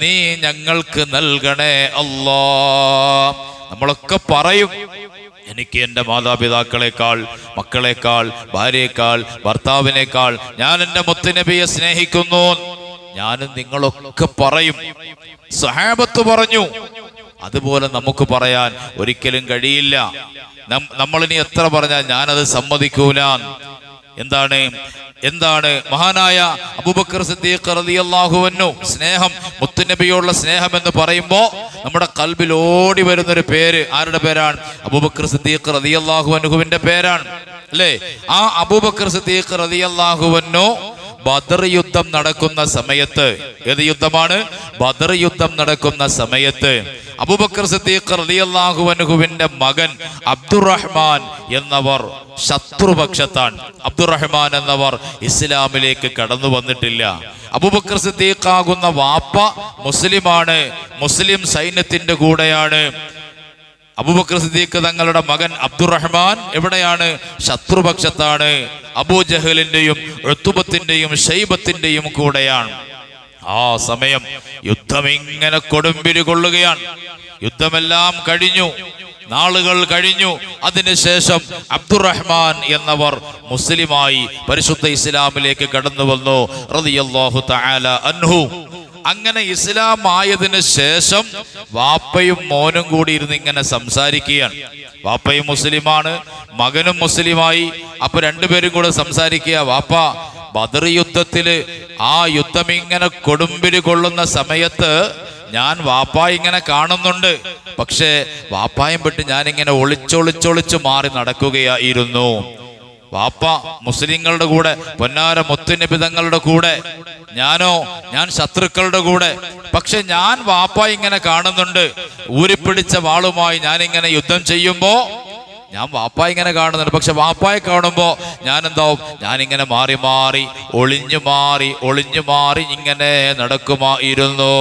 നീ ഞങ്ങൾക്ക് നൽകണേ അല്ലാ. നമ്മളൊക്കെ പറയും എനിക്ക് എന്റെ മാതാപിതാക്കളെക്കാൾ മക്കളെക്കാൾ ഭാര്യയെക്കാൾ ഭർത്താവിനേക്കാൾ ഞാൻ എന്റെ മുത്തുനബിയെ സ്നേഹിക്കുന്നു. ഞാനും നിങ്ങളൊക്കെ പറയും. സഹാബത്ത് പറഞ്ഞു അതുപോലെ നമുക്ക് പറയാൻ ഒരിക്കലും കഴിയില്ല. നമ്മളിനി എത്ര പറഞ്ഞാൽ ഞാനത് സമ്മതിക്കൂല എന്താണ്? എന്താണ്? മഹാനായ അബുബക്കർ സിദ്ദീഖ് സ്നേഹം മുത്തുനബിയോടുള്ള സ്നേഹം എന്ന് പറയുമ്പോൾ നമ്മുടെ കൽബിൽ ഓടി വരുന്ന ഒരു പേര് ആരുടെ പേരാണ്? അബൂബക്കർ സിദ്ദീഖ് റളിയല്ലാഹു അൻഹുവിന്റെ പേരാണ്. അല്ലേ? ആ അബൂബക്കർ സിദ്ദീഖ് റളിയല്ലാഹുവിനു ബദർ യുദ്ധം നടക്കുന്ന സമയത്ത് ഏത് യുദ്ധമാണ്? ബദർ യുദ്ധം നടക്കുന്ന സമയത്ത് അബൂബക്കർ റളിയല്ലാഹു അൻഹുവിന്റെ മകൻ അബ്ദുറഹ്മാൻ എന്നവർ ശത്രുപക്ഷത്താണ് അബ്ദുറഹ്മാൻ എന്നവർ ഇസ്ലാമിലേക്ക് കടന്നു വന്നിട്ടില്ല. അബൂബക്കർ സിദ്ദീഖ് ആകുന്ന വാപ്പ മുസ്ലിമാണ്. മുസ്ലിം സൈന്യത്തിന്റെ കൂടെയാണ്. അബൂബക്കർ സിദ്ദീഖ് തങ്ങളുടെ മകൻ അബ്ദുറഹ്മാൻ എവിടെയാണ്? ശത്രുപക്ഷത്താണ്. അബൂജഹലിന്റെയും ഋത്തുബത്തിന്റെയും ഷൈബത്തിന്റെയും കൂടെയാണ്. ആ സമയം യുദ്ധം ഇങ്ങനെ കൊടുമ്പിരി കൊള്ളുകയാണ്. യുദ്ധമെല്ലാം കഴിഞ്ഞു. നാളുകൾ കഴിഞ്ഞു. അതിനുശേഷം അബ്ദുറഹ്മാൻ എന്നവർ മുസ്ലിമായി പരിശുദ്ധ ഇസ്ലാമിലേക്ക് കടന്നു വന്നു റളിയല്ലാഹു തആല അൻഹു. അങ്ങനെ ഇസ്ലാം ആയതിന് ശേഷം വാപ്പയും മോനും കൂടി ഇരുന്ന് ഇങ്ങനെ സംസാരിക്കുകയാണ്. വാപ്പയും മുസ്ലിമാണ് മകനും മുസ്ലിമായി. അപ്പൊ രണ്ടുപേരും കൂടെ സംസാരിക്കുക വാപ്പ ബദർ യുദ്ധത്തിൽ ആ യുദ്ധം ഇങ്ങനെ കൊടുമ്പിരി കൊള്ളുന്ന സമയത്ത് ഞാൻ വാപ്പ ഇങ്ങനെ കാണുന്നുണ്ട്. പക്ഷേ വാപ്പായും പെട്ട് ഞാൻ ഇങ്ങനെ ഒളിച്ചൊളിച്ചൊളിച്ച് മാറി നടക്കുകയായിരുന്നു. വാപ്പ മുസ്ലിങ്ങളുടെ കൂടെ പൊന്നാര മുത്തുനിബിതങ്ങളുടെ കൂടെ ഞാനോ ഞാൻ ശത്രുക്കളുടെ കൂടെ. പക്ഷെ ഞാൻ വാപ്പ ഇങ്ങനെ കാണുന്നുണ്ട്. ഊരിപ്പിടിച്ച വാളുമായി ഞാൻ ഇങ്ങനെ യുദ്ധം ചെയ്യുമ്പോ ഞാൻ വാപ്പ ഇങ്ങനെ കാണുന്നുണ്ട്. പക്ഷെ വാപ്പായെ കാണുമ്പോ ഞാൻ എന്താവും ഞാൻ ഇങ്ങനെ മാറി മാറി ഒളിഞ്ഞു മാറി ഒളിഞ്ഞു മാറി ഇങ്ങനെ നടക്കുമായിരുന്നു.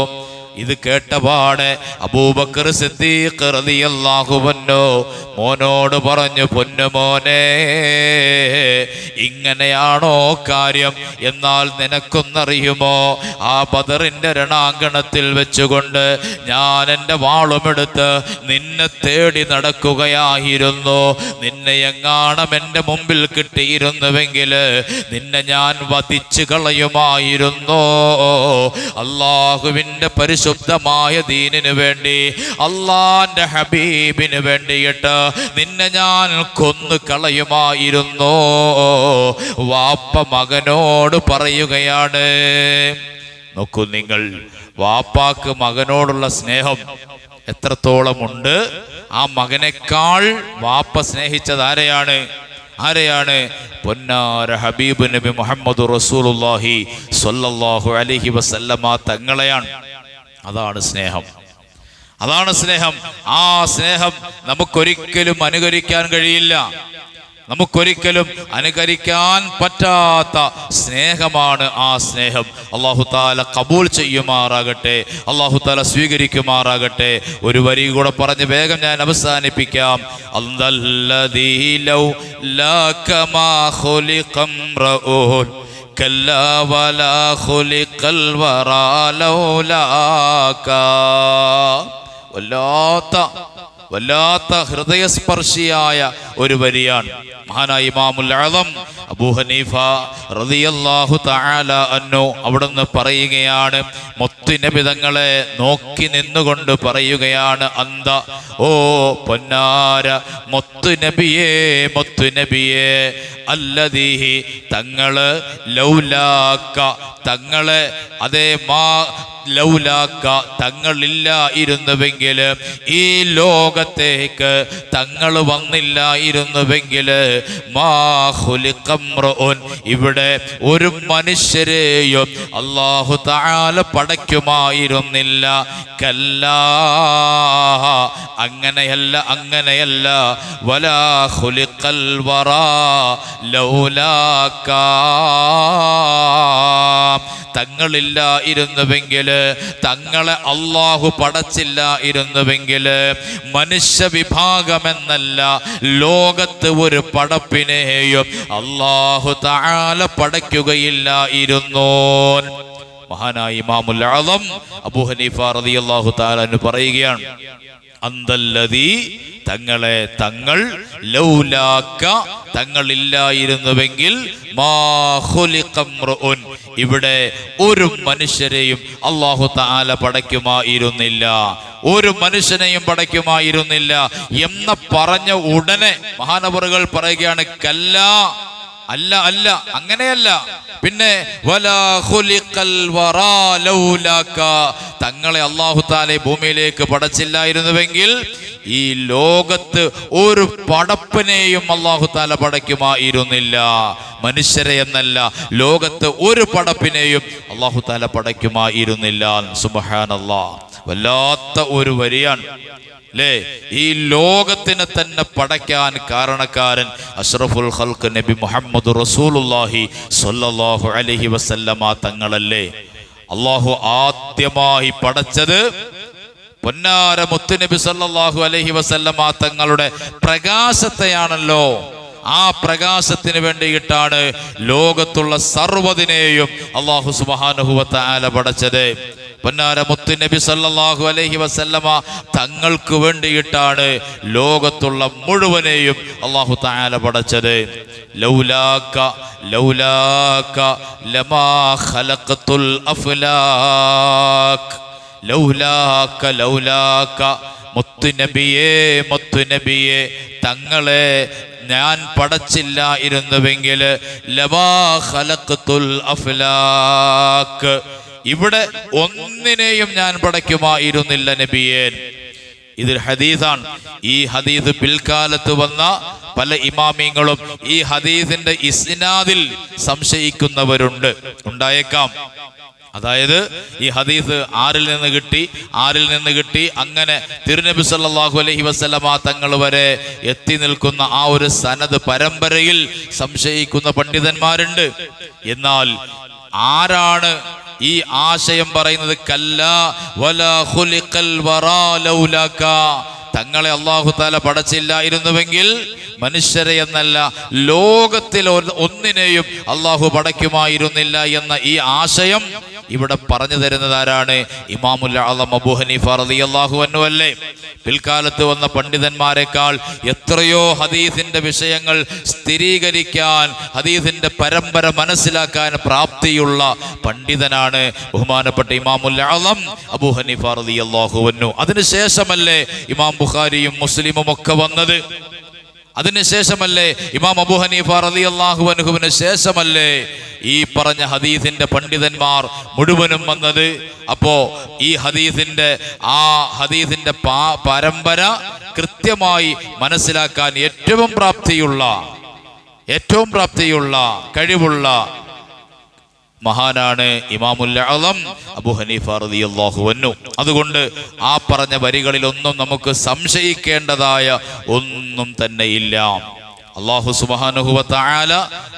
ഇത് കേട്ടപാട് അബൂബക്കർ സിദ്ദീഖ് റളിയല്ലാഹു അൻഹു മോനോട് പറഞ്ഞു പൊന്നുമോനെ ഇങ്ങനെയാണോ കാര്യം? എന്നാൽ നിനക്കൊന്നറിയുമോ? ആ ബദറിന്റെ രണാങ്കണത്തിൽ വെച്ചുകൊണ്ട് ഞാൻ എന്റെ വാളുമെടുത്ത് നിന്നെ തേടി നടക്കുകയായിരുന്നു. നിന്നെ എങ്ങാണം എന്റെ മുമ്പിൽ കിട്ടിയിരുന്നുവെങ്കിൽ നിന്നെ ഞാൻ വധിച്ചു കളയുമായിരുന്നു. അള്ളാഹുവിന്റെ പരിശുദ്ധമായ ദീനിനു വേണ്ടി അള്ളാന്റെ ഹബീബിന് വേണ്ടിയിട്ട് നിന്നെ ഞാൻ കൊന്നു കളയുമായിരുന്നു വാപ്പ മകനോട് പറയുകയാണ് നോക്കൂ നിങ്ങൾ വാപ്പാക്ക് മകനോടുള്ള സ്നേഹം എത്രത്തോളമുണ്ട്? ആ മകനേക്കാൾ വാപ്പ സ്നേഹിച്ചത് ആരെയാണ്? ആരെയാണ്? പൊന്നാര ഹബീബ് നബി മുഹമ്മദ് സ്വല്ലല്ലാഹു അലൈഹി വസല്ലമ തങ്ങളെയാണ്. അതാണ് സ്നേഹം. അതാണ് സ്നേഹം. ആ സ്നേഹം നമുക്കൊരിക്കലും അനുകരിക്കാൻ കഴിയില്ല. നമുക്കൊരിക്കലും അനുകരിക്കാൻ പറ്റാത്ത സ്നേഹമാണ് ആ സ്നേഹം. അള്ളാഹു താല കബൂൾ ചെയ്യുമാറാകട്ടെ അള്ളാഹു താല സ്വീകരിക്കുമാറാകട്ടെ. ഒരു വരി കൂടെ പറഞ്ഞ് വേഗം ഞാൻ അവസാനിപ്പിക്കാം. كلا ولا خلق الورى لولاك വല്ലാത്ത വല്ലാത്ത ഹൃദയസ്പർശിയായ ഒരു വരിയാണ്. മഹാനായ ഇമാമുൽ അളം അബൂ ഹനീഫ റളിയല്ലാഹു തആല അന്നു അവിടുന്ന് പറയുകയാണ് മുത്തുനബിതങ്ങളെ നോക്കി നിന്നുകൊണ്ട് പറയുകയാണ് അന്ത ഓ പൊന്നാര മുത്തുനബിയേ മുത്തുനബിയേ അല്ലതീഹി തങ്ങൾ ലൗലാക്ക തങ്ങളെ അതേ മാ ലൗലാക്ക തങ്ങളില്ലായിരുന്നുവെങ്കിൽ ഈ ലോകത്തേക്ക് തങ്ങൾ വന്നില്ലായിരുന്നുവെങ്കിൽ ഖുലിഖംറുൻ ഇവിടെ ഒരു മനുഷ്യരെയും അള്ളാഹു താല പടയ്ക്കുമായിരുന്നില്ല. കല്ല അങ്ങനെയല്ല അങ്ങനെയല്ല. വലാ വറാ ലൗലാക്ക തങ്ങളില്ലായിരുന്നുവെങ്കിൽ തങ്ങളെ അള്ളാഹു പടച്ചില്ല ഇരുന്നുവെങ്കിൽ മനുഷ്യ വിഭാഗമെന്നല്ല ലോകത്ത് ഒരു പടപ്പിനെയും അള്ളാഹു താല പടയ്ക്കുകയില്ലായിരുന്നു ഇരുന്നോൻ. ഇമാമുൽ ആലം അബൂ ഹനീഫ റളിയല്ലാഹു താലു പറയുകയാണ് അന്തല്ലതി തങ്ങളെ തങ്ങൾ ലൗലാക്ക തങ്ങളില്ലായിരുന്നുവെങ്കിൽ. ഇവിടെ ഒരു മനുഷ്യരെയും അള്ളാഹു താല പടയ്ക്കുമായിരുന്നില്ല ഒരു മനുഷ്യനെയും പടയ്ക്കുമായിരുന്നില്ല എന്ന് പറഞ്ഞ ഉടനെ മഹാനവറുകൾ പറയുകയാണ് കല്ല അല്ല അല്ല അങ്ങനെയല്ല. പിന്നെ. തങ്ങളെ അള്ളാഹു താലെ ഭൂമിയിലേക്ക് പടച്ചില്ലായിരുന്നുവെങ്കിൽ ഈ ലോകത്ത് ഒരു പടപ്പിനെയും അള്ളാഹു താല പടയ്ക്കുമായിരുന്നില്ല. മനുഷ്യരെ എന്നല്ല ലോകത്ത് ഒരു പടപ്പിനെയും അള്ളാഹു താല പടയ്ക്കുമായിരുന്നില്ല. സുബഹാനല്ലാ. വല്ലാത്ത ഒരു വരിയാണ്. അല്ലേ ഈ ലോകത്തിന് തന്നെ പടയ്ക്കാൻ കാരണക്കാരൻ അഷ്റഫുൽ ഹൽക്ക് നബി മുഹമ്മദ് റസൂലുള്ളാഹി സ്വല്ലല്ലാഹു അലൈഹി വസല്ലമ തങ്ങളല്ലേ. അള്ളാഹു ആദ്യമായി പടച്ചത് പൊന്നാര മുത്തുനബി സല്ലല്ലാഹു അലൈഹി വസല്ലമ തങ്ങളുടെ പ്രകാശത്തെയാണല്ലോ. ആ പ്രകാശത്തിന് വേണ്ടിയിട്ടാണ് ലോകത്തുള്ള സർവതിനെയും അള്ളാഹു സുബാനുഹുവത്ത ആല പടച്ചത്. പൊന്നാര മുത്തു നബി സല്ലല്ലാഹു അലൈഹി വസല്ലമ തങ്ങൾക്ക് വേണ്ടിയിട്ടാണ് ലോകത്തുള്ള മുഴുവനെയും അള്ളാഹു താല പടച്ചത്. ലൗലാക്ക ലമാ ഖലഖത്തുൽ തങ്ങളെ ഞാൻ പടച്ചില്ല ഇരുന്നുവെങ്കിൽ ലമാ ഖലഖത്തുൽ അഫ്ലാക്ക് ഇവിടെ ഒന്നിനെയും ഞാൻ പടയ്ക്കുമായിരുന്നില്ല നബിയേൻ ഇതൊരു ഹദീസാണ്. ഈ ഹദീസ് പിൽക്കാലത്ത് വന്ന പല ഇമാമിങ്ങളും ഈ ഹദീസിന്റെ ഇസ്നാദിൽ സംശയിക്കുന്നവരുണ്ട്. ഉണ്ടായേക്കാം. അതായത് ഈ ഹദീസ് ആരിൽ നിന്ന് കിട്ടി ആരിൽ നിന്ന് കിട്ടി അങ്ങനെ തിരുനബി സല്ലല്ലാഹു അലൈഹി വസല്ലമ തങ്ങൾ വരെ എത്തി നിൽക്കുന്ന ആ ഒരു സനത് പരമ്പരയിൽ സംശയിക്കുന്ന പണ്ഡിതന്മാരുണ്ട്. എന്നാൽ ആരാണ് ഈ ആശയം പറയുന്നത് കല്ല വലാ ഹുലിക്കൽ വറാ തങ്ങളെ അള്ളാഹു താല പടച്ചില്ലായിരുന്നുവെങ്കിൽ മനുഷ്യരെ എന്നല്ല ലോകത്തിൽ ഒന്നിനെയും അള്ളാഹു പടയ്ക്കുമായിരുന്നില്ല എന്ന ഈ ആശയം ഇവിടെ പറഞ്ഞു തരുന്നത് ആരാണ്? ഇമാമുൽ ഹനീഫ അല്ലേ? പിൽക്കാലത്ത് വന്ന പണ്ഡിതന്മാരെക്കാൾ എത്രയോ ഹദീസിന്റെ വിഷയങ്ങൾ സ്ഥിരീകരിക്കാൻ ഹദീസിന്റെ പരമ്പര മനസ്സിലാക്കാൻ പ്രാപ്തിയുള്ള പണ്ഡിതനാണ് ബഹുമാനപ്പെട്ട ഇമാമുൽ ആലം അബൂ ഹനീഫ അതിനുശേഷമല്ലേ ഇമാം ബുഖാരിയും മുസ്ലിമും ഒക്കെ വന്നത്. അതിനുശേഷമല്ലേ ഇമാം അബു ഹനീഫ റതി അള്ളാഹു അനുഹുവിന് ശേഷമല്ലേ ഈ പറഞ്ഞ ഹദീസിന്റെ പണ്ഡിതന്മാർ മുഴുവനും വന്നത്? അപ്പോ ഈ ഹദീസിന്റെ ആ ഹദീസിന്റെ പരമ്പര കൃത്യമായി മനസ്സിലാക്കാൻ ഏറ്റവും പ്രാപ്തിയുള്ള ഏറ്റവും പ്രാപ്തിയുള്ള കഴിവുള്ള മഹാനാണ് ഇമാമുൽ അളം അബു ഹനീഫ റളിയല്ലാഹു അൻഹു. അതുകൊണ്ട് ആ പറഞ്ഞ വരികളിലൊന്നും നമുക്ക് സംശയിക്കേണ്ടതായ ഒന്നും തന്നെ ഇല്ല. അള്ളാഹു സുബ്ഹാനഹു വ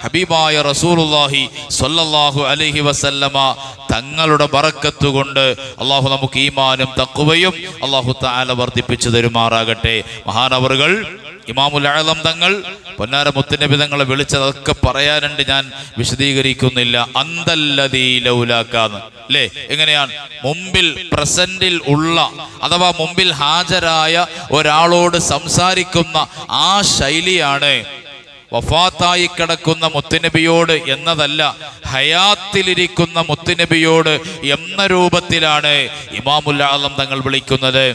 ഹബീബായ റസൂലുള്ളാഹി സൊല്ലാഹു അലഹി വസല്ലമ തങ്ങളുടെ ബറക്കത്ത് കൊണ്ട് അള്ളാഹു നമുക്ക് ഈമാനും തക്കുവയും അള്ളാഹു താല വർദ്ധിപ്പിച്ചു തരുമാറാകട്ടെ. മഹാനവറുകൾ ഇമാമുൽ ആലം തങ്ങൾ പൊന്നാര മുത്തുനബി തങ്ങളെ വിളിച്ചതൊക്കെ പറയാനുണ്ട് ഞാൻ വിശദീകരിക്കുന്നില്ല. അന്തല്ലതീലൗലാക്കാന്ന് അല്ലേ എങ്ങനെയാണ്? മുമ്പിൽ പ്രസന്റിൽ ഉള്ള അഥവാ മുമ്പിൽ ഹാജരായ ഒരാളോട് സംസാരിക്കുന്ന ആ ശൈലിയാണ് വഫാത്തായി കിടക്കുന്ന മുത്തുനബിയോട് എന്നതല്ല ഹയാത്തിലിരിക്കുന്ന മുത്തുനബിയോട് എന്ന രൂപത്തിലാണ് ഇമാമുൽ ആലം തങ്ങൾ വിളിക്കുന്നത്.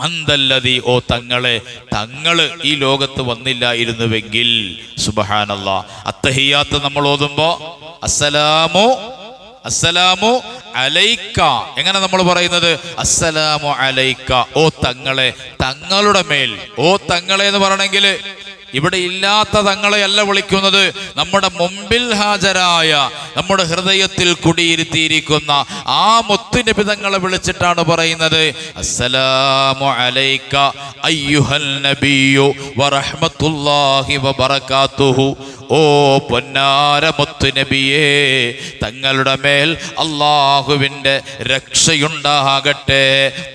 അന്തല്ലതി ഓ തങ്ങളെ തങ്ങൾ ഈ ലോകത്ത് വന്നില്ലായിരുന്നുവെങ്കിൽ സുബഹാനല്ല. അത്തഹിയാത്ത് നമ്മൾ ഓതുമ്പോ അസ്സലാമു അസ്സലാമു അലൈക്ക. എങ്ങനെ നമ്മൾ പറയുന്നത്? അസ്സലാമു അലൈക്ക. ഓ തങ്ങളെ തങ്ങളുടെ മേൽ ഓ തങ്ങളെ എന്ന് പറയണമെങ്കിൽ ഇവിടെ ഇല്ലാത്ത തങ്ങളെയല്ല വിളിക്കുന്നത്. നമ്മുടെ മുമ്പിൽ ഹാജരായ നമ്മുടെ ഹൃദയത്തിൽ കുടിയിരുത്തിയിരിക്കുന്ന ആ മുത്തുനബി തങ്ങളെ വിളിച്ചിട്ടാണ് പറയുന്നത്. അസ്സലാമു അലൈക അയ്യുഹൽ നബിയു വറഹ്മത്തുള്ളാഹി വബറകാതുഹു ഓ മുത്തുനബിയേ തങ്ങളുടെ മേൽ അള്ളാഹുവിന്റെ രക്ഷയുണ്ടാകട്ടെ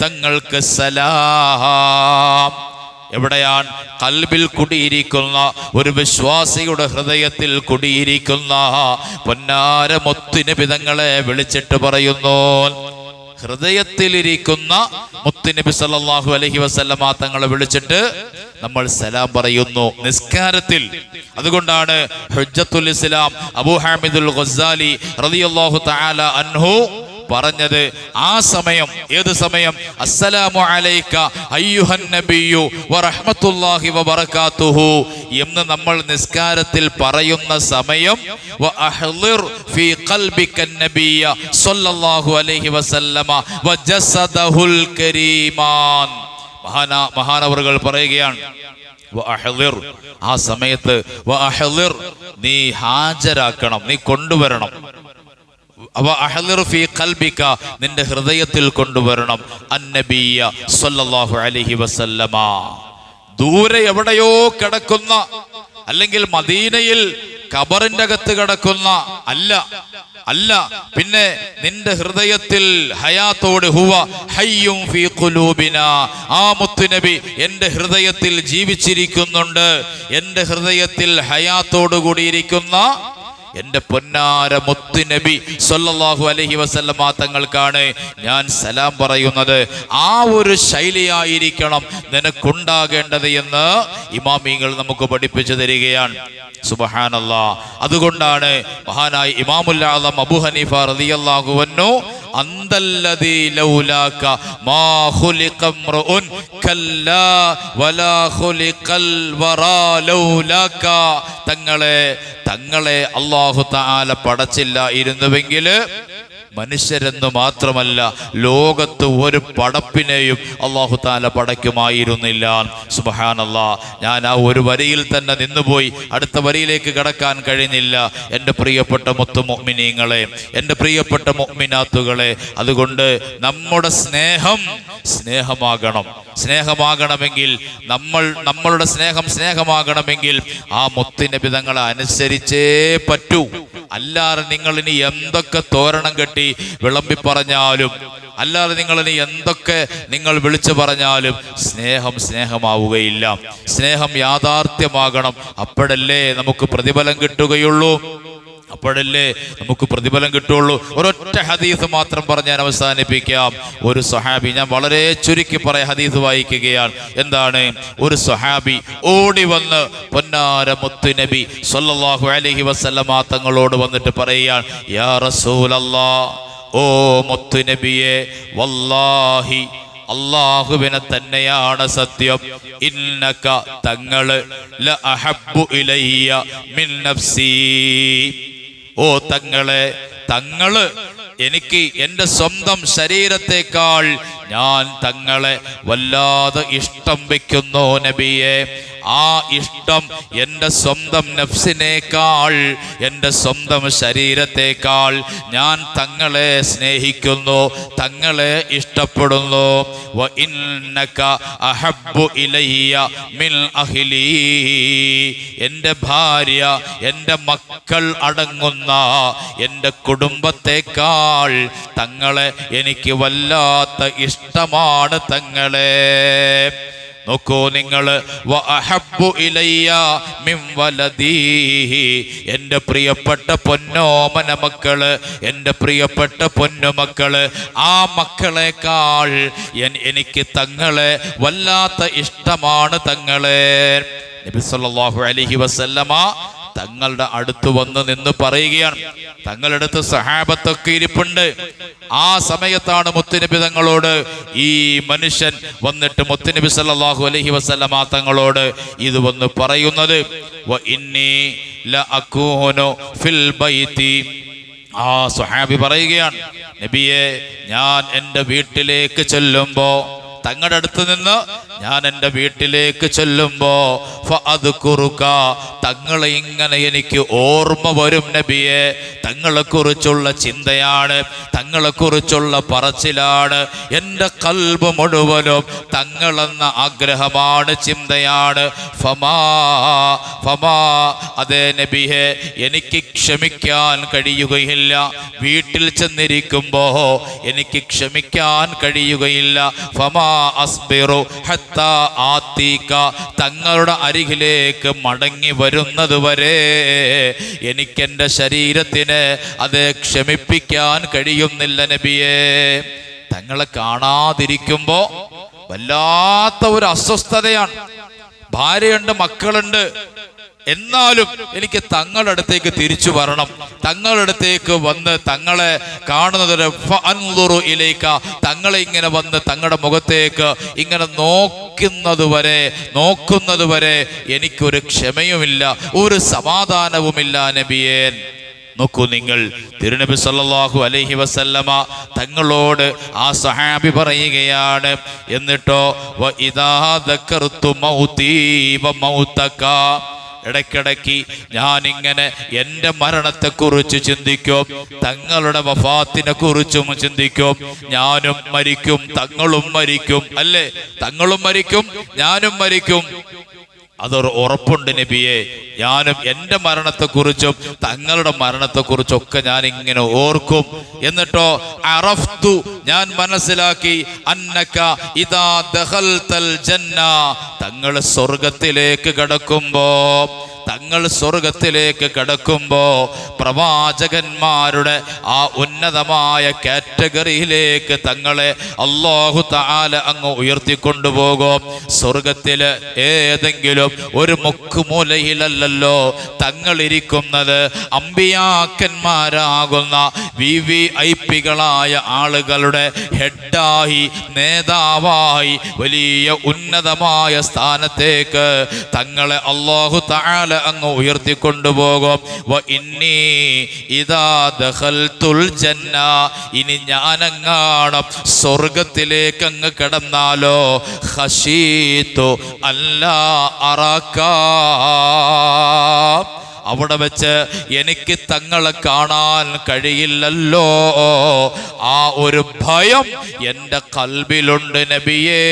തങ്ങൾക്ക് സലാം എവിടെയാണ്? കൽബിൽ കുടിയിരിക്കുന്ന ഒരു വിശ്വാസിയുടെ ഹൃദയത്തിൽ കുടിയിരിക്കുന്ന പൊന്നാര മുത്തിന് പിതങ്ങളെ വിളിച്ചിട്ട് പറയുന്നു. ഹൃദയത്തിലിരിക്കുന്ന മുത്തുനബി സല്ലാഹു അലഹി വസല്ലമ തങ്ങളെ വിളിച്ചിട്ട് നമ്മൾ സലാം പറയുന്നു. നിസ്കാരത്തിൽ. അതുകൊണ്ടാണ് ഹുജ്ജത്തുൽ ഇസ്ലാം അബു ഹാമിദുൽ ഗസാലി റളിയല്ലാഹു തആല അൻഹു പറഞ്ഞത് ആ സമയം ഏത് സമയം? അസ്സലാമു അലൈക അയ്യുഹൻ നബിയു വറഹ്മത്തുള്ളാഹി വബറകാതുഹു. എന്ന് നമ്മൾ നിസ്കാരത്തിൽ പറയുന്ന സമയം വ അഹ്ളിർ ഫീ ഖൽബിക നബിയ സ്വല്ലല്ലാഹു അലൈഹി വസല്ലമ വജസദഹുൽ കരീമാൻ. മഹാന മഹാനവറുകൾ പറയുകയാണ് ആ സമയത്ത് നീ ഹാജരാക്കണം നീ കൊണ്ടുവരണം അവ അഹ്ലിർ ഫീ ഖൽബിക നിന്റെ ഹൃദയത്തിൽ കൊണ്ടുവരണം. അന്നബിയ സല്ലല്ലാഹു അലൈഹി വസല്ലമ. ദൂരെ എവിടെയോ കിടക്കുന്ന അല്ലെങ്കിൽ മദീനയിൽ കബറിന്റെ അകത്ത് കിടക്കുന്ന അല്ല അല്ല പിന്നെ നിന്റെ ഹൃദയത്തിൽ ഹയാത്തോട് ഹുവ ഹയ്യും ഫീ ഖുലൂബിന. ആ മുത്തുനബി എന്റെ ഹൃദയത്തിൽ ജീവിച്ചിരിക്കുന്നുണ്ട്. എന്റെ ഹൃദയത്തിൽ ഹയാത്തോടു കൂടിയിരിക്കുന്ന എന്റെ പൊന്നാര മുത്തു നബി സൊല്ലാഹു അലഹി വസല്ലമ തങ്ങൾക്കാണ് ഞാൻ സലാം പറയുന്നത്. ആ ഒരു ശൈലിയായിരിക്കണം നിനക്കുണ്ടാകേണ്ടത് എന്ന് ഇമാമിങ്ങൾ നമുക്ക് പഠിപ്പിച്ചു തരികയാണ്. സുബഹാനല്ലാ. അതുകൊണ്ടാണ് മഹാനായ ഇമാമുൽ ആലം അബു ഹനീഫ റളിയല്ലാഹു അൻഹു അന്തല്ലദീ ലൗലാക മാ ഖുലിഖ ഇംറുഉൻ കല്ലാ വലാ ഖുലിഖൽ വറാ ലൗലാക. തങ്ങളെ തങ്ങളെ അല്ലാഹു തആല പടച്ചില്ല ഇരുന്നുവെങ്കിൽ മനുഷ്യരെന്ന് മാത്രമല്ല ലോകത്ത് ഒരു പടപ്പിനെയും അള്ളാഹു താല പടയ്ക്കുമായിരുന്നില്ല. സുബഹാനല്ല ഞാൻ ആ ഒരു വരിയിൽ തന്നെ നിന്നുപോയി അടുത്ത വരിയിലേക്ക് കടക്കാൻ കഴിഞ്ഞില്ല. എന്റെ പ്രിയപ്പെട്ട മുത്തു മൊമിനീങ്ങളെ എന്റെ പ്രിയപ്പെട്ട മൊമിനാത്തുകളെ അതുകൊണ്ട് നമ്മുടെ സ്നേഹം സ്നേഹമാകണം. സ്നേഹമാകണമെങ്കിൽ നമ്മൾ നമ്മളുടെ സ്നേഹം സ്നേഹമാകണമെങ്കിൽ ആ മുത്തിന്റെ വിധങ്ങളെ അനുസരിച്ചേ പറ്റൂ. അല്ലാതെ നിങ്ങൾ ഇനി എന്തൊക്കെ തോരണം കെട്ടി വിളമ്പി പറഞ്ഞാലും അല്ലാതെ നിങ്ങൾ ഇനി എന്തൊക്കെ നിങ്ങൾ വിളിച്ചു പറഞ്ഞാലും സ്നേഹം സ്നേഹമാവുകയില്ല. സ്നേഹം യാഥാർത്ഥ്യമാകണം. അപ്പോഴല്ലേ നമുക്ക് പ്രതിഫലം കിട്ടുകയുള്ളൂ. അപ്പോഴല്ലേ നമുക്ക് പ്രതിഫലം കിട്ടുള്ളൂ ഒരൊറ്റ ഹദീസ് മാത്രം പറഞ്ഞ് ഞാൻ അവസാനിപ്പിക്കാം. ഒരു സ്വഹാബി ഞാൻ വളരെ ചുരുക്കി പറയാം ഹദീസ് വായിക്കുകയാണ്. എന്താണ്? ഒരു സ്വഹാബി ഓടി വന്ന് പൊന്നാര മുത്തു നബി സല്ലല്ലാഹു അലൈഹി വസല്ലമ തങ്ങളോട് വന്നിട്ട് പറയുകയാണ് യാ റസൂലല്ലാ ഓ മുത്തു നബിയെ വല്ലാഹി അള്ളാഹുവിനെ തന്നെയാണ് സത്യം. ഇന്നക തങ്ങൾ ല അഹബ്ബു ഇലയ്യ മിൻ നഫ്സീ. ഓ തങ്ങളെ തങ്ങൾ എനിക്ക് എന്റെ സ്വന്തം ശരീരത്തെക്കാൾ ഞാൻ തങ്ങളെ വല്ലാതെ ഇഷ്ടം വെക്കുന്നു നബിയെ. ആ ഇഷ്ടം എന്റെ സ്വന്തം നഫ്സിനേക്കാൾ എന്റെ സ്വന്തം ശരീരത്തേക്കാൾ ഞാൻ തങ്ങളെ സ്നേഹിക്കുന്നു തങ്ങളെ ഇഷ്ടപ്പെടുന്നു. എന്റെ ഭാര്യ എന്റെ മക്കൾ അടങ്ങുന്ന എന്റെ കുടുംബത്തേക്കാൾ തങ്ങളെ എനിക്ക് വല്ലാത്ത ഇഷ്ടമാണ് തങ്ങളെ. നോക്കൂ നിങ്ങൾ എന്റെ പ്രിയപ്പെട്ട പൊന്നോമന മക്കൾ എന്റെ പ്രിയപ്പെട്ട പൊന്നു പൊന്നുമക്കൾ ആ മക്കളെക്കാൾ എനിക്ക് തങ്ങളെ വല്ലാത്ത ഇഷ്ടമാണ് തങ്ങളെ. നബി സല്ലല്ലാഹു അലൈഹി വസല്ലമ തങ്ങളുടെ അടുത്ത് വന്ന് നിന്ന് പറയുകയാണ്. തങ്ങളുടെ അടുത്ത് സഹാബത്തൊക്കെ ഇരിപ്പുണ്ട്. ആ സമയത്താണ് മുത്തുനബി തങ്ങളോട് ഈ മനുഷ്യൻ വന്നിട്ട് മുത്തുനബി സല്ലാഹു അലഹി വസല്ലമ തങ്ങളോട് ഇത് വന്ന് പറയുന്നത്. ആ സുഹാബി പറയുകയാണ് നബിയെ ഞാൻ എന്റെ വീട്ടിലേക്ക് ചെല്ലുമ്പോ തങ്ങളുടെ അടുത്ത് നിന്ന് ഞാൻ എന്റെ വീട്ടിലേക്ക് ചെല്ലുമ്പോ അത് കുറുക്ക തങ്ങളെ ഇങ്ങനെ എനിക്ക് ഓർമ്മ വരും നബിയെ. തങ്ങളെക്കുറിച്ചുള്ള ചിന്തയാണ് തങ്ങളെ കുറിച്ചുള്ള പറച്ചിലാണ് എന്റെ കൽബ് മുഴുവനും തങ്ങളെന്ന ആഗ്രഹമാണ് ചിന്തയാണ്. ഫമാ ഫമാ അതേ നബിയെ എനിക്ക് ക്ഷമിക്കാൻ കഴിയുകയില്ല. വീട്ടിൽ ചെന്നിരിക്കുമ്പോ എനിക്ക് ക്ഷമിക്കാൻ കഴിയുകയില്ല. ഫമാ അസ്ബിറു ഹത്താ ആത്തീക്ക തങ്ങളുടെ അരികിലേക്ക് മടങ്ങി വരുന്നതുവരെ എനിക്കെന്റെ ശരീരത്തിന് അത് ക്ഷമിപ്പിക്കാൻ കഴിയുന്നില്ല നബിയേ. തങ്ങളെ കാണാതിരിക്കുമ്പോ വല്ലാത്ത ഒരു അസ്വസ്ഥതയാണ്. ഭാര്യയുണ്ട് മക്കളുണ്ട്. എന്നാലും എനിക്ക് തങ്ങളുടെ അടുത്തേക്ക് തിരിച്ചു വരണം. തങ്ങളുടെ അടുത്തേക്ക് വന്ന് തങ്ങളെ കാണുന്നത് ഇലേക്ക തങ്ങളെ ഇങ്ങനെ വന്ന് തങ്ങളുടെ മുഖത്തേക്ക് ഇങ്ങനെ നോക്കുന്നത് വരെ നോക്കുന്നത് വരെ എനിക്കൊരു ക്ഷമയുമില്ല ഒരു സമാധാനവുമില്ല നബിയേൻ നോക്കൂ നിങ്ങൾ തിരുനബി സല്ലാഹു അലൈഹി വസല്ലമ തങ്ങളോട് ആ സഹാബി പറയുകയാണ് എന്നിട്ടോ ഇടയ്ക്കിടയ്ക്ക് ഞാനിങ്ങനെ എന്റെ മരണത്തെക്കുറിച്ച് ചിന്തിക്കും തങ്ങളുടെ വഫാത്തിനെ കുറിച്ചും ചിന്തിക്കും. ഞാനും മരിക്കും തങ്ങളും മരിക്കും അല്ലേ? തങ്ങളും മരിക്കും ഞാനും മരിക്കും. അതൊരു ഉറപ്പുണ്ട് നബിയെ. ഞാനും എന്റെ മരണത്തെക്കുറിച്ചും തങ്ങളുടെ മരണത്തെക്കുറിച്ചൊക്കെ ഞാൻ ഇങ്ങനെ ഓർക്കും. എന്നിട്ടോ അറഫ്തു ഞാൻ മനസ്സിലാക്കി അന്നക്ക ഇതാ ദഹൽതൽ ജന്ന. തങ്ങൾ സ്വർഗത്തിലേക്ക് കടക്കുമ്പോ തങ്ങൾ സ്വർഗത്തിലേക്ക് കടക്കുമ്പോൾ പ്രവാചകന്മാരുടെ ആ ഉന്നതമായ കാറ്റഗറിയിലേക്ക് തങ്ങളെ അള്ളാഹു താല അങ്ങ് ഉയർത്തിക്കൊണ്ടുപോകും. സ്വർഗത്തിൽ ഏതെങ്കിലും ഒരു മുക്കുമൂലയിലല്ലോ തങ്ങളിരിക്കുന്നത് അമ്പിയാക്കന്മാരാകുന്ന വി വി ഐ പികളായ ആളുകളുടെ ഹെഡായി നേതാവായി വലിയ ഉന്നതമായ സ്ഥാനത്തേക്ക് തങ്ങളെ അള്ളാഹു താല അങ്ങ് ഉയർത്തിക്കൊണ്ടുപോകും. വ ഇന്നി ഇതാ ദഖൽതുൽ ജന്ന. ഇനി ഞാനങ്ങാണം സ്വർഗത്തിലേക്ക് അങ്ങ് കിടന്നാലോ? ഹഷീത്തു അല്ല അറാക്ക. അവിടെ വെച്ച് എനിക്ക് തങ്ങളെ കാണാൻ കഴിയില്ലല്ലോ. ആ ഒരു ഭയം എന്റെ കൽബിലുണ്ട് നബിയേ.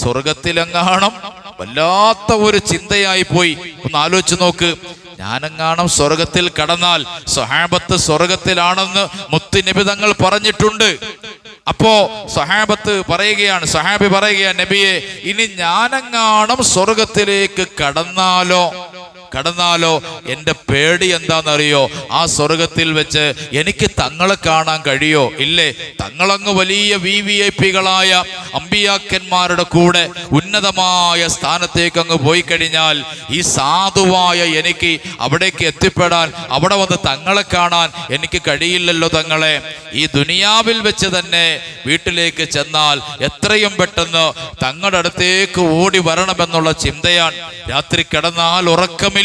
സ്വർഗത്തിലെങ്ങാണം വല്ലാത്ത ഒരു ചിന്തയായി പോയി. ഒന്ന് ആലോചിച്ച് നോക്ക്. ഞാനെങ്ങാണം സ്വർഗത്തിൽ കടന്നാൽ സ്വഹാബത്ത് സ്വർഗത്തിലാണെന്ന് മുത്തുനബി തങ്ങൾ പറഞ്ഞിട്ടുണ്ട്. അപ്പോ സഹാബത്ത് പറയുകയാണ് സഹാബി പറയുകയാണ് നബിയെ ഇനി ഞാനെങ്ങാണം സ്വർഗത്തിലേക്ക് കടന്നാലോ? കടന്നാലോ? എന്റെ പേടി എന്താണെന്നറിയോ? ആ സ്വർഗത്തിൽ വെച്ച് എനിക്ക് തങ്ങളെ കാണാൻ കഴിയോ? ഇല്ലേ? തങ്ങളങ്ങ് വലിയ വി വി ഐ പികളായ അമ്പിയാക്കന്മാരുടെ കൂടെ ഉന്നതമായ സ്ഥാനത്തേക്ക് അങ്ങ് പോയി കഴിഞ്ഞാൽ ഈ സാധുവായ എനിക്ക് അവിടേക്ക് എത്തിപ്പെടാൻ അവിടെ വന്ന് തങ്ങളെ കാണാൻ എനിക്ക് കഴിയില്ലല്ലോ തങ്ങളെ. ഈ ദുനിയാവിൽ വെച്ച് തന്നെ വീട്ടിലേക്ക് ചെന്നാൽ എത്രയും പെട്ടെന്ന് തങ്ങളുടെ അടുത്തേക്ക് ഓടി വരണമെന്നുള്ള ചിന്തയാണ്. രാത്രി കിടന്നാൽ ഉറക്കമില്ല.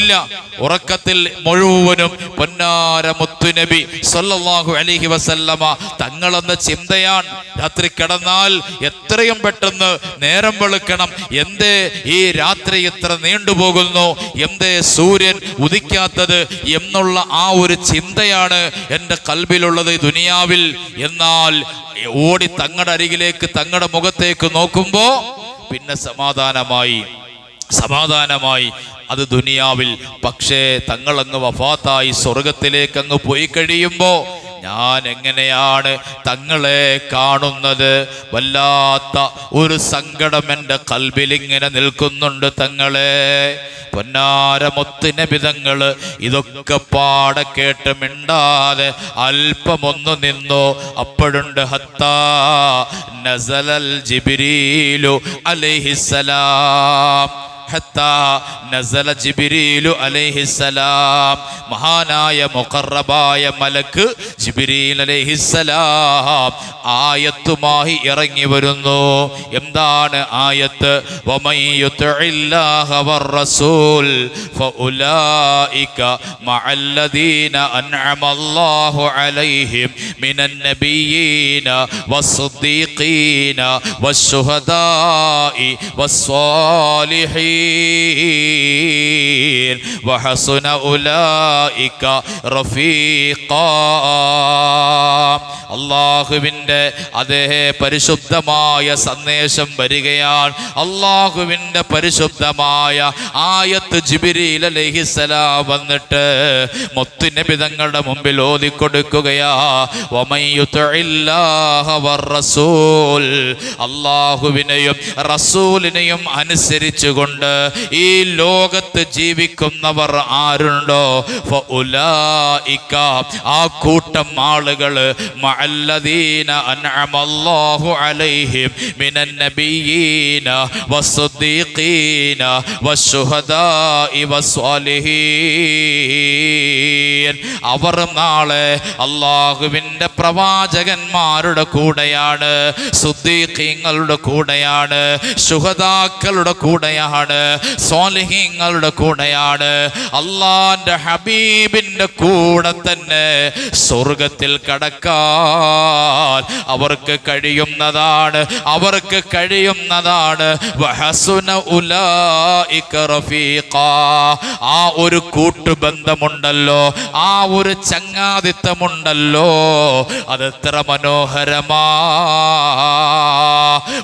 ഉറക്കത്തിൽ മുഴുവനും പൊന്നാര മുത്തുനബി സല്ലാഹു അലൈഹി വസല്ലമ തങ്ങളെന്ന ചിന്തയാണ്. രാത്രി കിടന്നാൽ എത്രയും പെട്ടെന്ന് നേരം വെളുക്കണം. എന്തേ ഈ രാത്രി ഇത്ര നീണ്ടുപോകുന്നു എന്തേ സൂര്യൻ ഉദിക്കാത്തത് എന്നുള്ള ആ ഒരു ചിന്തയാണ് എന്റെ കൽബിലുള്ളത് ദുനിയാവിൽ. എന്നാൽ ഓടി തങ്ങളുടെ അരികിലേക്ക് തങ്ങളുടെ മുഖത്തേക്ക് നോക്കുമ്പോൾ പിന്നെ സമാധാനമായി. സമാധാനമായി. അത് ദുനിയാവിൽ. പക്ഷേ തങ്ങളങ്ങ് വഫാത്തായി സ്വർഗത്തിലേക്ക് അങ്ങ് പോയി കഴിയുമ്പോൾ ഞാൻ എങ്ങനെയാണ് തങ്ങളെ കാണുന്നത്? വല്ലാത്ത ഒരു സങ്കടം എന്റെ കൽബിൽ ഇങ്ങനെ നിൽക്കുന്നുണ്ട് തങ്ങളെ. പൊന്നാരമൊത്ത് വിധങ്ങൾ ഇതൊക്കെ പാടെ കേട്ട് മിണ്ടാതെ അല്പമൊന്നു നിന്നു. അപ്പോഴുണ്ട് ഹത്താ നസലൽ ജിബിരീലു അലൈഹിസലാം നസല ജിബ്രീലു അലൈഹിസ്സലാം മഹാനായ മുഖറബായ മലക്ക് ജിബ്രീൽ അലൈഹിസ്സലാം ആയത്തുമായി ഇറങ്ങി വരുന്നു എന്താണ് ആയത്ത് വമൻ യുത്ഇല്ലാഹ വറസൂൽ ഫഉലൈക മഅല്ലദീന അൻഅമല്ലാഹു അലൈഹിം മിനൻ നബിയ്യീന വസ്സദ്ദീഖീന والشهداء والصالحين الصالحين وحسن أولئك رفيقا അള്ളാഹുവിൻ്റെ അതേ പരിശുദ്ധമായ സന്ദേശം വരികയാണ് അള്ളാഹുവിൻ്റെ പരിശുദ്ധമായ ആയത്ത് ജിബിരിൽ അലഹിസലാം വന്നിട്ട് മുത്തുനബി തങ്ങളുടെ മുമ്പിൽ ഓതിക്കൊടുക്കുകയാ വമയ്യുത്ഇല്ലാഹ വറസൂൽ. അള്ളാഹുവിനെയും റസൂലിനെയും അനുസരിച്ചുകൊണ്ട് ഈ ലോകത്ത് ജീവിക്കുന്നവർ ആരുണ്ടോ. ആ കൂട്ടം ആളുകൾ അവർ നാളെ അള്ളാഹുവിന്റെ പ്രവാചകന്മാരുടെ കൂടെയാണ് സുദ്ദീഖീങ്ങളുടെ കൂടെയാണ് ശുഹദാക്കളുടെ കൂടെയാണ് സ്വാലിഹീങ്ങളുടെ കൂടെയാണ്. അള്ളാന്റെ ഹബീബിന്റെ കൂടെ തന്നെ സ്വർഗത്തിൽ കടക്കാൻ അവർക്ക് കഴിയുന്നതാണ്. അവർക്ക് കഴിയുന്നതാണ്. ആ ഒരു കൂട്ടുബന്ധമുണ്ടല്ലോ. ആ ഒരു ചങ്ങാതിത്തമുണ്ടല്ലോ അതെത്ര മനോഹരമാ.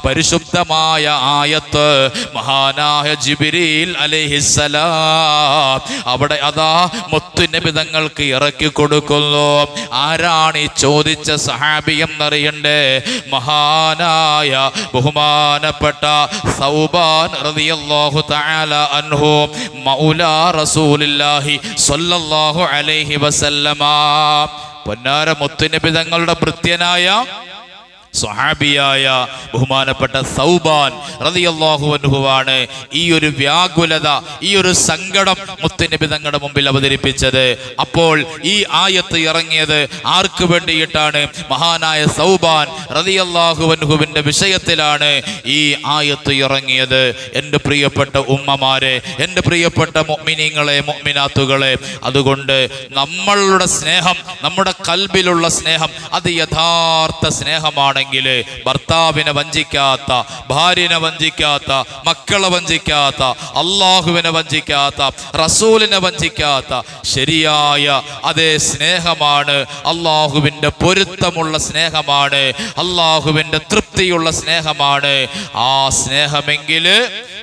പരിശുദ്ധമായ ആയത്ത് മഹാനായ ജിബിരിൽ അലഹിസലാം അവിടെ അതാ മുത്തുനിബിതങ്ങൾക്ക് ഇറക്കി കൊടുക്കുന്നു. ആരാണ് ഈ ചോദിച്ച സഹാബി എന്നറിയണ്ടേ? മഹാനായ ബഹുമാനപ്പെട്ട സൗബാൻ റളിയല്ലാഹു തആല അൻഹു മൗലാ സ്വല്ലല്ലാഹു അലൈഹി വസല്ലമ. പൊന്നാര മുത്തുനിബിതങ്ങളുടെ ഭൃത്യനായ സ്വഹാബിയായ ബഹുമാനപ്പെട്ട സൗബാൻ റളിയല്ലാഹു അനുഭവാണ് ഈ ഒരു വ്യാകുലത ഈ ഒരു സങ്കടം മുത്തുനബി തങ്ങളുടെ മുമ്പിൽ അവതരിപ്പിച്ചത്. അപ്പോൾ ഈ ആയത്ത് ഇറങ്ങിയത് ആർക്ക് വേണ്ടിയിട്ടാണ്? മഹാനായ സൗബാൻ റളിയല്ലാഹു അനുഹുവിന്റെ വിഷയത്തിലാണ് ഈ ആയത്ത് ഇറങ്ങിയത്. എന്റെ പ്രിയപ്പെട്ട ഉമ്മമാരെ എന്റെ പ്രിയപ്പെട്ട മുഅ്മിനീങ്ങളെ മൊമിനാത്തുകളെ അതുകൊണ്ട് നമ്മളുടെ സ്നേഹം നമ്മുടെ കൽബിലുള്ള സ്നേഹം അത് യഥാർത്ഥ സ്നേഹമാണെങ്കിൽ ഭർത്താവിനെ വഞ്ചിക്കാത്ത ഭാര്യനെ വഞ്ചിക്കാത്ത മക്കളെ വഞ്ചിക്കാത്ത അള്ളാഹുവിനെ വഞ്ചിക്കാത്ത റസൂലിനെ വഞ്ചിക്കാത്ത ശരിയായ അതേ സ്നേഹമാണ് അള്ളാഹുവിന്റെ പൊരുത്തമുള്ള സ്നേഹമാണ് അള്ളാഹുവിന്റെ തൃപ്തിയുള്ള സ്നേഹമാണ്. ആ സ്നേഹമെങ്കിൽ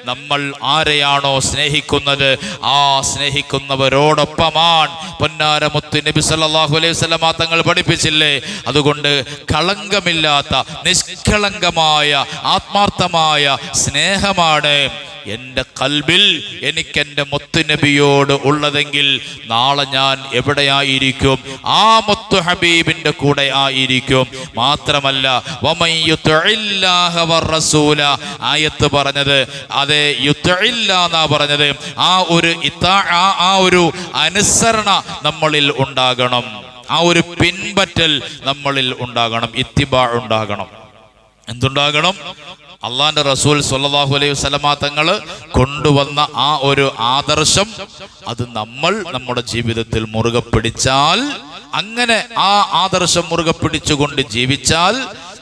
നമ്മൾ ആരെയാണോ സ്നേഹിക്കുന്നത്? ആ സ്നേഹിക്കുന്നവരോടൊപ്പമാണ്. പൊന്നാരമുത്ത് നബി സല്ലാഹു അലൈഹി വസല്ലമ തങ്ങൾ പഠിപ്പിച്ചില്ലേ? അതുകൊണ്ട് കളങ്കമില്ലാത്ത നിഷ്കളങ്കമായ ആത്മാർത്ഥമായ സ്നേഹമാണ് എന്റെ കൽബിൽ എനിക്ക് എന്റെ മുത്തുനബിയോട് ഉള്ളതെങ്കിൽ നാളെ ഞാൻ എവിടെയായിരിക്കും? ആ മുത്തു ഹബീബിന്റെ കൂടെ ആയിരിക്കും. മാത്രമല്ല ആയത്ത് പറഞ്ഞത് അതെ യുത്ഇല്ല എന്നാ പറഞ്ഞത്. ആ ഒരു ആ ഒരു അനുസരണ നമ്മളിൽ ഉണ്ടാകണം. ആ ഒരു പിൻപറ്റൽ നമ്മളിൽ ഉണ്ടാകണം. ഇത്തിബ ഉണ്ടാകണം. എന്തുണ്ടാകണം? അള്ളാന്റെ റസൂൽ സല്ലാഹു അലൈഹി വസല്ലമ തങ്ങൾ കൊണ്ടുവന്ന ആ ഒരു ആദർശം അത് നമ്മൾ നമ്മുടെ ജീവിതത്തിൽ മുറുകെ പിടിച്ചാൽ അങ്ങനെ ആ ആദർശം മുറുകെ പിടിച്ചുകൊണ്ട് ജീവിച്ചാൽ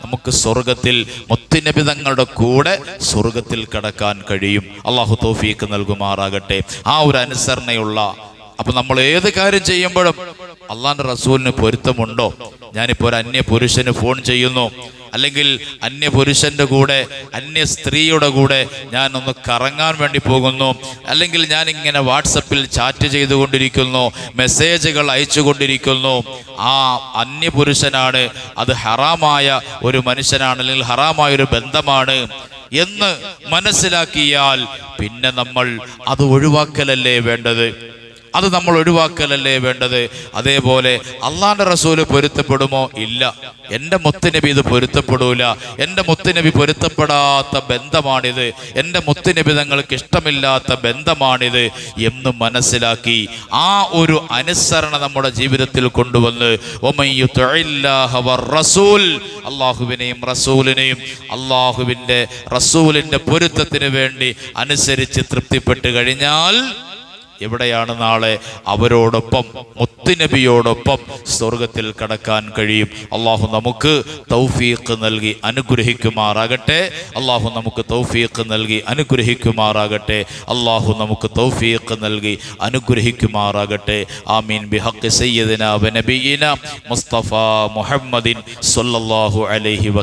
നമുക്ക് സ്വർഗത്തിൽ മുത്തുനബി തങ്ങളുടെ കൂടെ സ്വർഗത്തിൽ കടക്കാൻ കഴിയും. അള്ളാഹു തോഫീക്ക് നൽകുമാറാകട്ടെ. ആ ഒരു അനുസരണയുള്ള അപ്പൊ നമ്മൾ ഏത് കാര്യം ചെയ്യുമ്പോഴും അള്ളാന്റെ റസൂലിന് പൊരുത്തമുണ്ടോ? ഞാനിപ്പോ ഒരു അന്യ പുരുഷന് ഫോൺ ചെയ്യുന്നു. അല്ലെങ്കിൽ അന്യപുരുഷന്റെ കൂടെ അന്യ സ്ത്രീയുടെ കൂടെ ഞാൻ ഒന്ന് കറങ്ങാൻ വേണ്ടി പോകുന്നു. അല്ലെങ്കിൽ ഞാൻ ഇങ്ങനെ വാട്സപ്പിൽ ചാറ്റ് ചെയ്തുകൊണ്ടിരിക്കുന്നു മെസ്സേജുകൾ അയച്ചുകൊണ്ടിരിക്കുന്നു. ആ അന്യപുരുഷനാണ് അത് ഹറാമായ ഒരു മനുഷ്യനാണ് അല്ലെങ്കിൽ ഹറാമായ ഒരു ബന്ധമാണ് എന്ന് മനസ്സിലാക്കിയാൽ പിന്നെ നമ്മൾ അത് ഒഴിവാക്കലല്ലേ വേണ്ടത്? അത് നമ്മൾ ഒഴിവാക്കലല്ലേ വേണ്ടത്? അതേപോലെ അള്ളാന്റെ റസൂൽ പൊരുത്തപ്പെടുമോ? ഇല്ല. എന്റെ മുത്തുനബി ഇത് പൊരുത്തപ്പെടൂല. എന്റെ മുത്തുനബി പൊരുത്തപ്പെടാത്ത ബന്ധമാണിത്. എന്റെ മുത്തുനബി തങ്ങൾക്ക് ഇഷ്ടമില്ലാത്ത ബന്ധമാണിത് എന്ന് മനസ്സിലാക്കി ആ ഒരു അനുസരണ നമ്മുടെ ജീവിതത്തിൽ കൊണ്ടുവന്ന് റസൂൽ അള്ളാഹുവിനെയും റസൂലിനെയും അള്ളാഹുവിന്റെ റസൂലിന്റെ പൊരുത്തത്തിന് വേണ്ടി അനുസരിച്ച് തൃപ്തിപ്പെട്ട് കഴിഞ്ഞാൽ എവിടെയാണ് നാളെ അവരോടൊപ്പം മുത്തുനബിയോടൊപ്പം സ്വർഗത്തിൽ കടക്കാൻ കഴിയും? അള്ളാഹു നമുക്ക് തൗഫീഖ് നൽകി അനുഗ്രഹിക്കുമാറാകട്ടെ. അള്ളാഹു നമുക്ക് തൗഫീഖ് നൽകി അനുഗ്രഹിക്കുമാറാകട്ടെ. അള്ളാഹു നമുക്ക് തൗഫീഖ് നൽകി അനുഗ്രഹിക്കുമാറാകട്ടെ. ആമീൻ. ബിഹക്ക് സയ്യദിന വനബിയിന മുസ്തഫ മുഹമ്മദിൻ സൊല്ലാഹു അലൈഹി